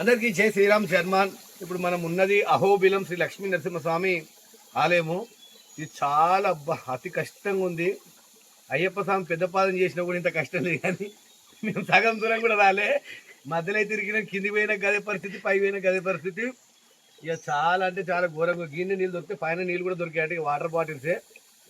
అందరికీ జై శ్రీరామ్ శర్మాన్ ఇప్పుడు మనం ఉన్నది అహోబిలం శ్రీ లక్ష్మీ నరసింహస్వామి ఆలయము. ఇది చాలా అబ్బా అతి కష్టంగా ఉంది. అయ్యప్ప స్వామి పెద్ద పాదం చేసినా కూడా ఇంత కష్టం లేదు కానీ మేము సగం దూరం కూడా రాలే. మధ్యలో అయితే తిరిగిన కింది పోయిన గదే పరిస్థితి పై పోయిన గదే పరిస్థితి. ఇక చాలా అంటే చాలా ఘోరంగా గిన్నె నీళ్ళు దొరికితే పైన నీళ్ళు కూడా దొరికాయి వాటర్ బాటిల్సే.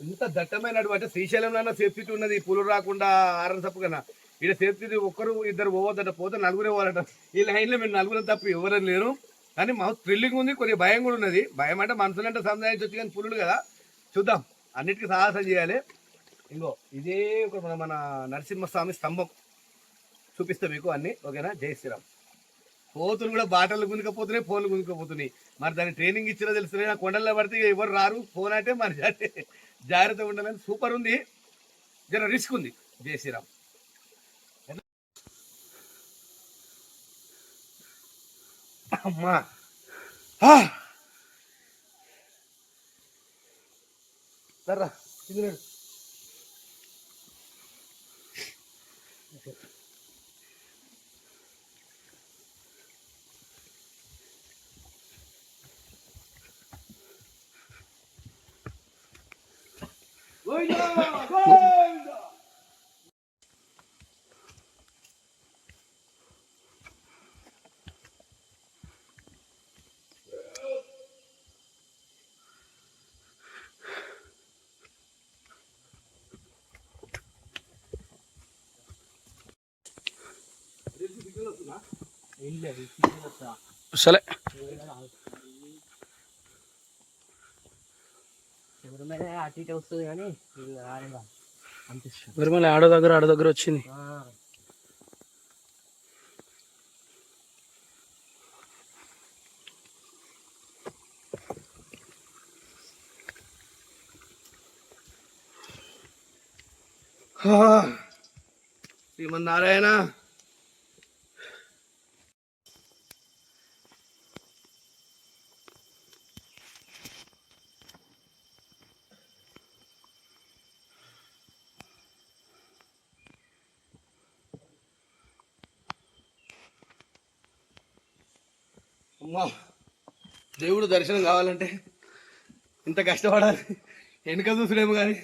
ఇంత దట్టమైనటువంటి శ్రీశైలంలో సేఫ్టీ ఉన్నది. పులు రాకుండా ఆరని తప్పు కన్నా ఇక్కడ చేతి ఒక్కరు ఇద్దరు పోవద్దట పోతే నలుగురే పోవాలట. ఈ లైన్లో మేము నలుగురు తప్ప ఎవరని లేరు. కానీ మాకు థ్రిల్లింగ్ ఉంది కొద్దిగా భయం కూడా ఉన్నది. భయం అంటే మనుషులంటే సంజాయించవచ్చు కానీ పులులు కదా. చూద్దాం అన్నిటికీ సాహసం చేయాలి. ఇంకో ఇదే ఒక మన మన నరసింహస్వామి స్తంభం. చూపిస్తా మీకు అన్నీ ఓకేనా? జై శ్రీరామ్. కోతులు కూడా బాటలు గుంజుకపోతున్నాయి ఫోన్లు గుంజుకపోతున్నాయి. మరి దాని ట్రైనింగ్ ఇచ్చినా తెలుస్తున్నాయి కొండల్లో పడితే ఇక ఎవరు రారు? ఫోన్ అంటే మరి జాగ్రత్తగా ఉండాలని సూపర్ ఉంది. జర రిస్క్ ఉంది. జై శ్రీరామ్. అమ్మా ఆ! సర్రా కింద నడు. గోవిందా! గోవిందా! సరే ఎవరి మీద అటు ఇటు వస్తుంది కానీ ఇది రాలేదా అనిపిస్తుంది మరి మళ్ళీ ఆడో దగ్గర ఆడో దగ్గర వచ్చింది! శ్రీమన్నారాయణ. అమ్మా దేవుడు దర్శనం కావాలంటే ఇంత కష్టపడాలి. వెనుక చూసుడేమో కానీ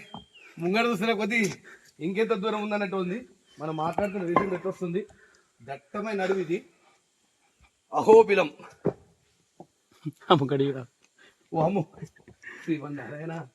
ముంగడ చూసిన కొద్దీ ఇంకెంత దూరం ఉందన్నట్టు ఉంది. మనం మాట్లాడుతున్న విషయం ఎట్లా వస్తుంది దట్టమైన అడవి ఇది. అహోబిలం. అమ్మకడి ఓ అమ్ము శ్రీమన్నారాయణ.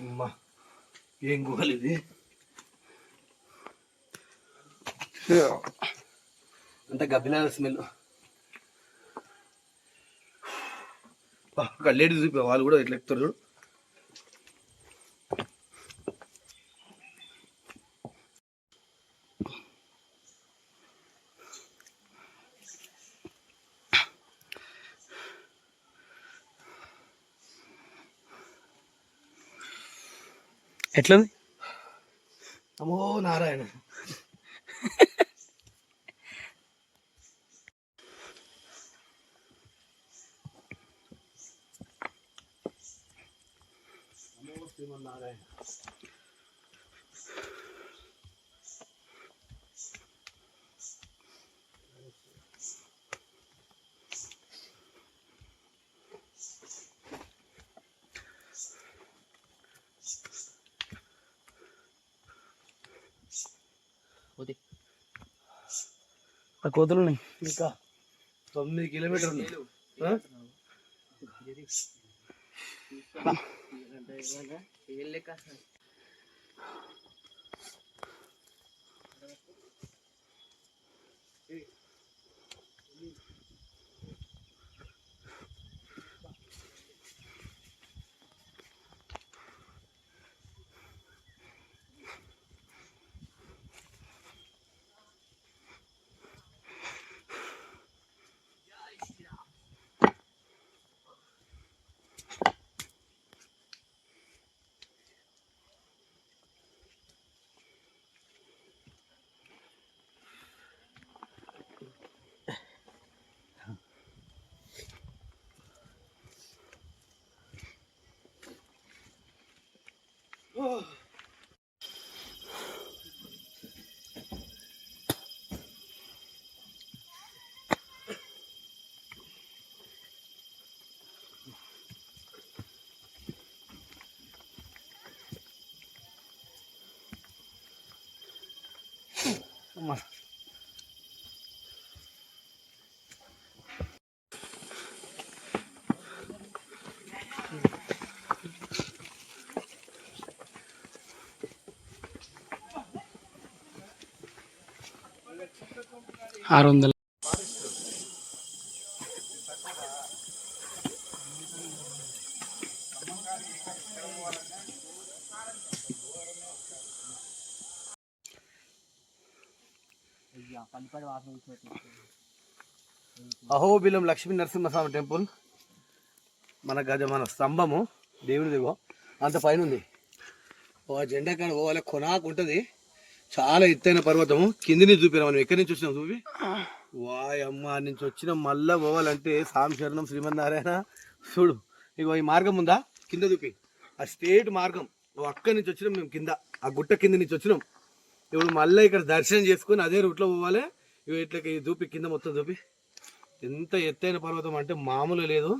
అమ్మా ఏం గుహలు ఇది? అంత గబ్బిలాల స్మెల్ లేడీస్ చూపి వాళ్ళు కూడా ఎట్లా ఎక్కుతారు చూడు. ఎట్లుంది? అమ్మో నారాయణ. అమ్మో కోతులున్నాయి. ఇంకా తొమ్మిది కిలోమీటర్లు. ఏం లెక్క Oh. Vamos lá. ఆరు వందల అహోబిలం లక్ష్మీ నరసింహస్వామి టెంపుల్. మన గజ మన స్తంభము. దేవుడిదిగో. అంత పైన ఉంది ఓ జెండా కాడ పోవాలి. కొనాకు ఉంటుంది. చాలా ఎత్తైన పర్వతము. కింది నుంచి చూపిరా మనం. ఎక్కడి నుంచి వచ్చినాం చూపి వాయమ్మ నుంచి వచ్చిన మళ్ళా పోవాలంటే సామి శరణం శ్రీమన్నారాయణ. చూడు ఇగో ఈ మార్గం ఉందా? కింద చూపి. ఆ స్టేట్ మార్గం. అక్కడి నుంచి వచ్చినాం మేము కింద. ఆ గుట్ట కింద నుంచి వచ్చినాం. ఇప్పుడు మళ్ళీ ఇక్కడ దర్శనం చేసుకుని అదే రూట్లో పోవాలి. ఇగో ఇట్లకి చూపి కింద మొత్తం చూపి. ఎంత ఎత్తైన పర్వతం అంటే మామూలు లేదు.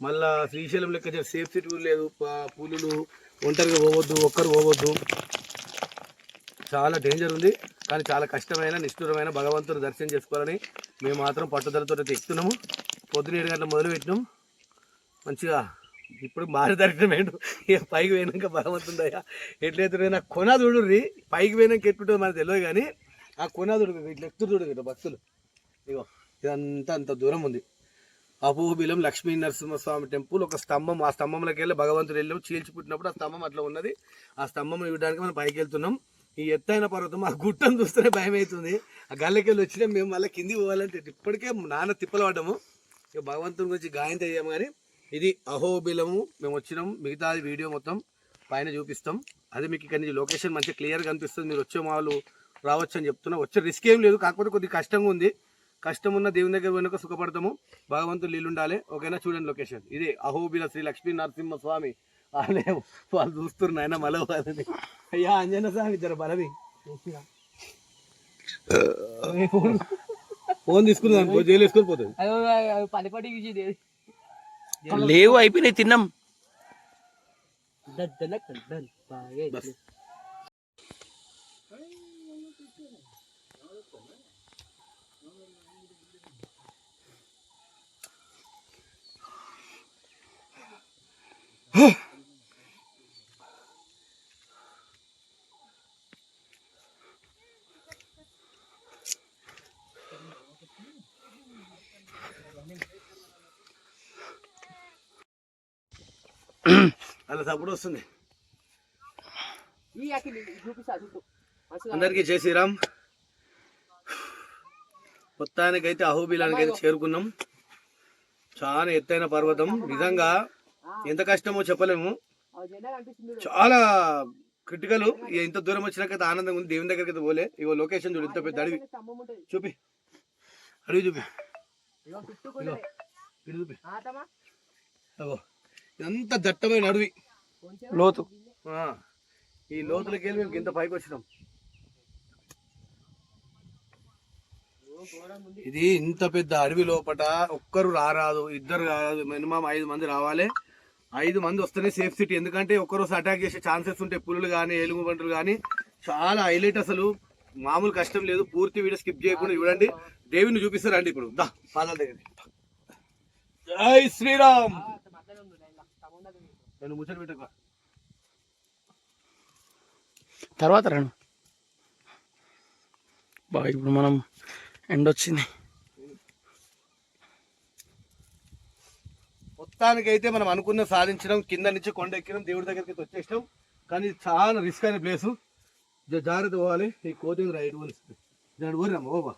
మళ్ళా శ్రీశైలం లెక్క సేఫ్ సిటీ కూడా లేదు. పూలు పులులు ఒంటరిగా పోవద్దు ఒక్కరు పోవద్దు. చాలా డేంజర్ ఉంది. కానీ చాలా కష్టమైన నిష్ఠురమైన భగవంతుని దర్శనం చేసుకోవాలని మేము మాత్రం పట్టుదలతో ఎక్కుతున్నాము. పొద్దున ఏడు గంటల మొదలు పెట్టినాం మంచిగా ఇప్పుడు మారి దర్శనం ఇక పైకి పోయినాక భగవంతుంది అయ్యా ఎట్లయితే నాకు కొన చూడుర్రి పైకి పోయినాక ఎట్టుంటుందో మనకు తెలియదు కానీ ఆ కొన చూడు ఇట్లా ఎక్కుతురు చూడు ఇట్లా భక్తులు. ఇగో ఇదంతా అంత దూరం ఉంది. అపూబిలం లక్ష్మీ నరసింహస్వామి టెంపుల్ ఒక స్తంభం ఆ స్తంభంలోకి వెళ్ళి భగవంతుడు వెళ్ళాం చీల్చిపుట్టినప్పుడు ఆ స్తంభం అట్లా ఉన్నది. ఆ స్తంభం ఇవ్వడానికి మనం పైకి వెళ్తున్నాం. ఈ ఎత్తైన పర్వతం ఆ గుట్టను చూస్తేనే భయం అవుతుంది ఆ గల్లకి వచ్చినా మేము మళ్ళీ కిందికి పోవాలంటే ఇప్పటికే నాన్న తిప్పలు పడ్డాము ఇక భగవంతుని గురించి గాయం తెలియము కానీ ఇది అహోబిలము. మేము వచ్చినాం మిగతా వీడియో మొత్తం పైన చూపిస్తాం. అది మీకు ఇక్కడ నుంచి లొకేషన్ మంచిగా క్లియర్గా అనిపిస్తుంది మీరు వచ్చే వాళ్ళు రావచ్చు అని చెప్తున్నా. వచ్చే రిస్క్ ఏం లేదు కాకపోతే కొద్దిగా కష్టంగా ఉంది. కష్టం ఉన్న దేవుని దగ్గర వెనుక సుఖపడతాము. భగవంతుడు నీళ్ళు ఉండాలి ఓకేనా? చూడండి లొకేషన్ ఇది అహోబిల శ్రీ లక్ష్మీ నరసింహ స్వామి ఆలయం వాళ్ళు చూస్తున్నారు నాయన మల వాళ్ళని. అయ్యా అంజన స్వామి జర బలవి. ఫోన్? తీసుకుని జైలు వేసుకొని పోతుంది. లేవు అయిపోయినాయి తిన్నాం. దద్దన అలా తప్పుడు వస్తుంది. అందరికీ జై శ్రీరామ్. మొత్తానికైతే అహోబిలానికి అయితే చేరుకున్నాం. చాలా ఎత్తైన పర్వతం. నిజంగా ఎంత కష్టమో చెప్పలేము. చాలా క్రిటికల్. ఇంత దూరం వచ్చినాకైతే ఆనందంగా ఉంది. దేవుని దగ్గరికి అయితే పోలే. ఇగో లొకేషన్ చూడు ఇంత పెద్ద అడవి. చూపి. అడవి చూపి. చూపి. ఇదంతా దట్టమైన అడవి. లోతు. ఈ లోతులకి వెళ్ళి మేము ఇంత పైకి వచ్చినాం. ఇది ఇంత పెద్ద అడవి లోపట ఒక్కరు రారాదు ఇద్దరు రారాదు మినిమం ఐదు మంది రావాలి. ఐదు మంది వస్తేనే సేఫ్ సిటీ ఎందుకంటే ఒక్కరోజు అటాక్ చేసే ఛాన్సెస్ ఉంటాయి పులులు కానీ ఏలుగు బంటులు కానీ చాలా హైలైట్ అసలు. మామూలు కష్టం లేదు. పూర్తి వీడియో స్కిప్ చేయకుండా చూడండి. దేవిని చూపిస్తారండి ఇప్పుడు. దా పాదాల దగ్గర జై శ్రీరామ్ మధ్యలో ఉంది లైన్లో. స్తంభం దగ్గర ఉంది. నేను ముచ్చట పెట్టక తర్వాత రండి. బాగా ఇప్పుడు మనం ఎండ వచ్చింది. మొత్తానికైతే మనం అనుకున్న సాధించడం కింద నుంచి కొండ ఎక్కినాం. దేవుడి దగ్గరికి వచ్చేసినాం. కానీ చాలా రిస్క్ అయిన ప్లేస్. జాగ్రత్త పోవాలి. ఈ కోతింగ్ రైడ్ దాని ఊరినమ్మ ఓబా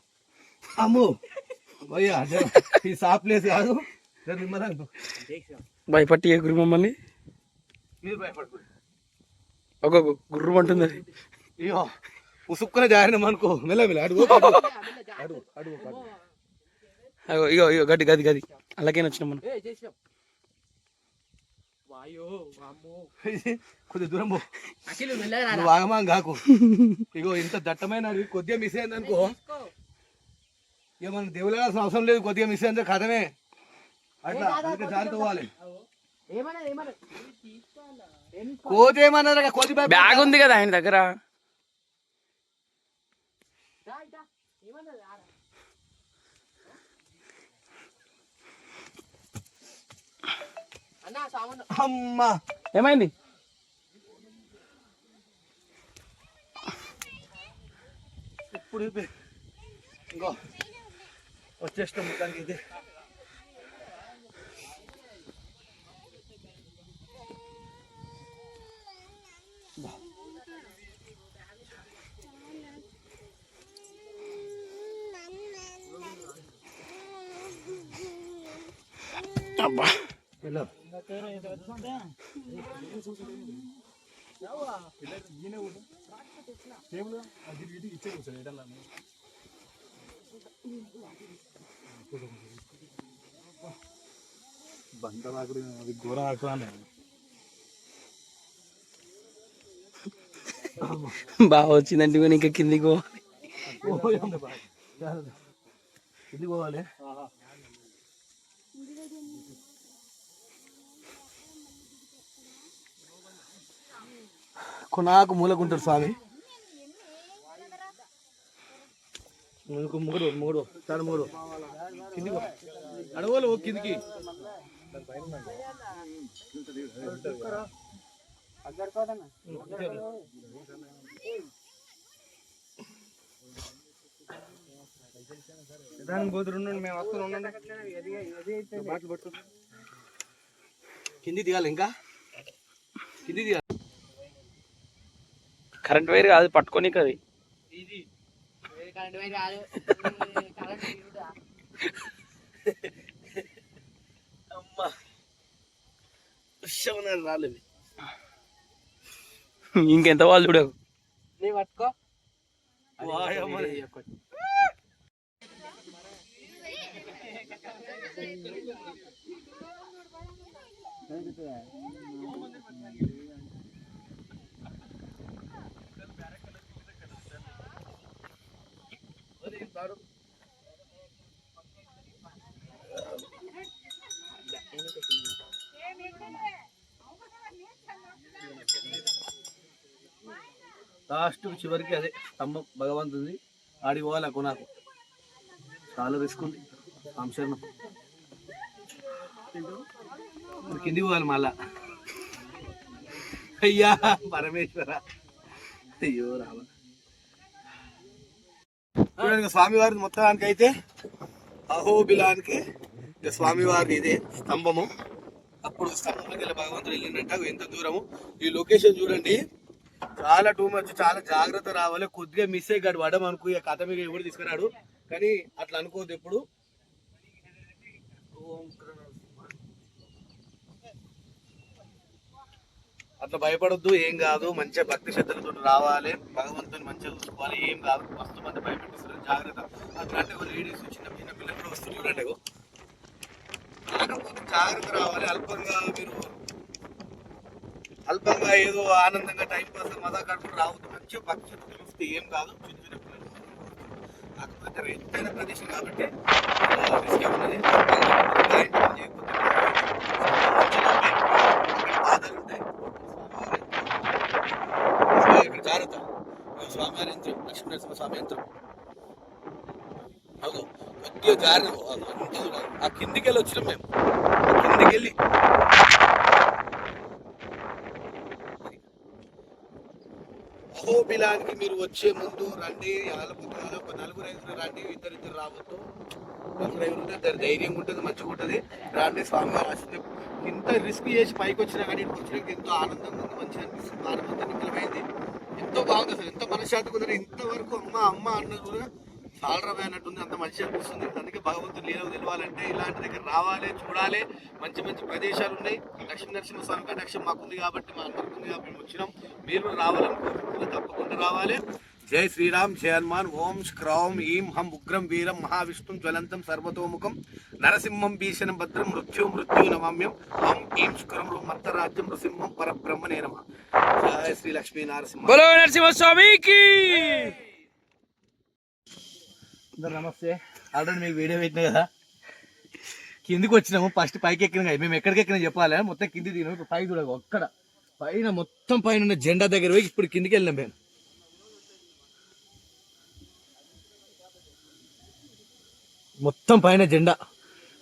అమ్మో! భయ్యా ఈ సాఫ్ ప్లేస్ కాదు. భయపట్టి ఏ గురి మమ్మల్ని. మీరు భయపడుతుంది ఒక గుర్రం అంటుంది అది. అయ్యో ఉసుక్కున జారినాం అనుకో. మెల్ల మెల్ల అడుగు అడుగు. అడుగు. అగో ఇగో ఇగో గది గది గది. అలాగే వచ్చినాం మనం? కొద్దిగా దూరం ఆగమా కాకు. ఇగో ఇంత దట్టమైన కొద్దిగా మిస్ అయింది అనుకో. తీసుకో. ఇక మనం దేవులాల్సిన అవసరం లేదు. కొద్దిగా మిస్ అయింది కథమే. అట్లా అందుకే జాగ్రత్త పోవాలి. కోతి ఏమన్నారు కోతి బ్యాగ్ ఉంది కదా ఆయన దగ్గర. రా, అన్న సామాన్ అమ్మా. ఏమైంది? ఇప్పుడు ఇప్పి. ఇంకో. వచ్చేసిన మొత్తానికి ఇది. వెళ్ళు. అది ఘోరం ఆకురానే బాగా వచ్చిందంటే ఇక ఇంకా కిందికి పోవాలి. ఇది పోవాలి. కొనాకు మూలకుంటాడు స్వామి. కిందికి కిందికి. దాని పోతురు మేము ఉండండి కింది దిగాలి ఇంకా? కింది దిగాలి కరెంట్ వైర్ కాదు పట్టుకొని అది. కరెంట్ వైర్ కాదు. కరెంట్ తీరుదా? అమ్మా. ఉష్యమన్నారు రాలేదు ఇంకెంత వాళ్ళు చూడకు. నీ పట్టుకో. ఉంటారు లాస్ట్ చివరికి అదే స్తంభం భగవంతుంది ఆడి పోవాలి కొనాకు? చాలా రిస్క్ ఉంది. అంశరణం కిందికి పోవాలి మళ్ళా. అయ్యా పరమేశ్వర. అయ్యో రామ. చూడండి స్వామివారి మొత్తానికి అయితే అహోబిలానికి ఇక స్వామివారి ఇదే స్తంభము. అప్పుడు స్తంభంలోకి వెళ్ళి భగవంతుడు వెళ్ళిందంట ఎంత దూరము? ఈ లొకేషన్ చూడండి. చాలా టూ మచ్ చాలా జాగ్రత్త రావాలి. కొద్దిగా మిస్ అయ్యి పడడం అనుకో ఇక కథ మీద ఎవరు తీసుకురాడు? కానీ అట్లా అనుకోవద్దు ఎప్పుడు. అట్లా భయపడొద్దు ఏం కాదు. మంచిగా భక్తి శ్రద్ధలతో రావాలి. భగవంతుని మంచిగా చూసుకోవాలి. ఏం కాదు. మస్తు మంది భయపెట్టిస్తారు. జాగ్రత్త. అట్లాంటి లేడీస్ చిన్న చిన్న పిల్లలు కూడా వస్తారు చూడండి జాగ్రత్త రావాలి. అల్పంగా మీరు అల్పంగా ఏదో ఆనందంగా టైం పాస్ మజా కడుపులు రావద్దు. మంచిగా భక్తి శ్రద్ధలు చూస్తే ఏం కాదు. చిన్న చిన్న పిల్లలు కాకపోతే ఎత్తైన ప్రదేశం కాబట్టి రిస్క్ risk చేయకపోతే మంచిగా ఉంటాయి. ఇక్కడ బాధలు ఉంటాయి. సో ఇక్కడ జాగ్రత్త ఇగో స్వామివారి యంత్రం. లక్ష్మీ నరసింహ యంత్రం అవును కొద్దిగా జారి ఆ కిందికి వెళ్ళి వచ్చినాం మేము. ఆ కిందికి వెళ్ళి. అహోబిలానికి మీరు వచ్చే ముందు రండి ఆలపుతులు ఒక నలుగురు ఐదుగురు రండి ఇద్దరు ఇద్దరు రావద్దు. నలుగురు ఐదుగురు ఉంటే ఇద్దరు ధైర్యంగా ఉంటుంది మంచిగా ఉంటుంది. రండి స్వామివారి ఆశీర్వాదం ఇంత రిస్క్ చేసి పైకి వచ్చినా కానీ ఇక్కడికి వచ్చినాక ఎంతో ఆనందంగా ఉంది మంచిగా అనిపిస్తుంది. ఆనందంతో నిఖిలమైంది ఎంతో బాగుంది అసలు ఎంతో మనశ్శాంతి కుదిరి ఇంతవరకు అమ్మ అమ్మ అన్నది కూడా చాలా అన్నట్టుంది అంత మంచిగా అనిపిస్తుంది. అందుకే భగవంతుడు లీలకు నిలవాలంటే ఇలాంటి దగ్గర రావాలి చూడాలి. మంచి మంచి ప్రదేశాలు ఉన్నాయి. లక్ష్మీ నరసింహ స్వామి కటాక్షం మాకు ఉంది కాబట్టి మా అందరికి ఉంది కాబట్టి మేము వచ్చినాం. మీరు కూడా రావాలని కోరుకుంటున్నాం. తప్పకుండా రావాలి. జై శ్రీరామ్ జయ హనుమాన్ ఓం క్రౌం ఈం హం ఉగ్రం వీరం మహావిష్ణుం జ్వలంతం సర్వతోముఖం నరసింహం భీషణం భద్రం మృత్యు మృత్యు నమామ్యం హం ఈం శుక్రం మత్తరాజ్యం నృసింహం పరబ్రహ్మణే నమ. జయ శ్రీ లక్ష్మీ నరసింహ. బలో నరసింహస్వామికి అందరు నమస్తే. ఆల్రెడీ మీకు వీడియో పెట్టినా కదా? కిందికి వచ్చినాము ఫస్ట్ పైకి ఎక్కిన కదా. మేము ఎక్కడికి ఎక్కినా చెప్పాలి? మొత్తం కింది దిగినాము ఇప్పుడు పైకి చూడకు ఒక్కడ. పైన మొత్తం పైన ఉన్న జెండా దగ్గర పోయి ఇప్పుడు కిందికి వెళ్ళినాం మేము. మొత్తం పైన జెండా.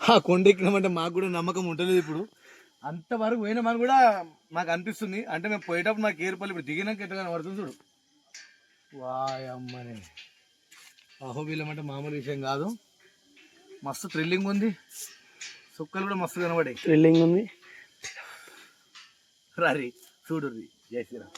ఆ కొండ ఎక్కినామంటే మాకు కూడా నమ్మకం ఉండలేదు ఇప్పుడు. అంతవరకు పోయినామని కూడా మాకు అనిపిస్తుంది. అంటే మేము పోయేటప్పుడు మాకు ఏర్పల్లి ఇప్పుడు దిగినాక ఎట్లా కనబడుతుంది చూడు. వాయమ్మనే అహోబిలం అంటే మామూలు విషయం కాదు. మస్తు థ్రిల్లింగ్ ఉంది. సుక్కలు కూడా మస్తు కనబడాయి థ్రిల్లింగ్ ఉంది. రారి చూడు జై శ్రీరామ్.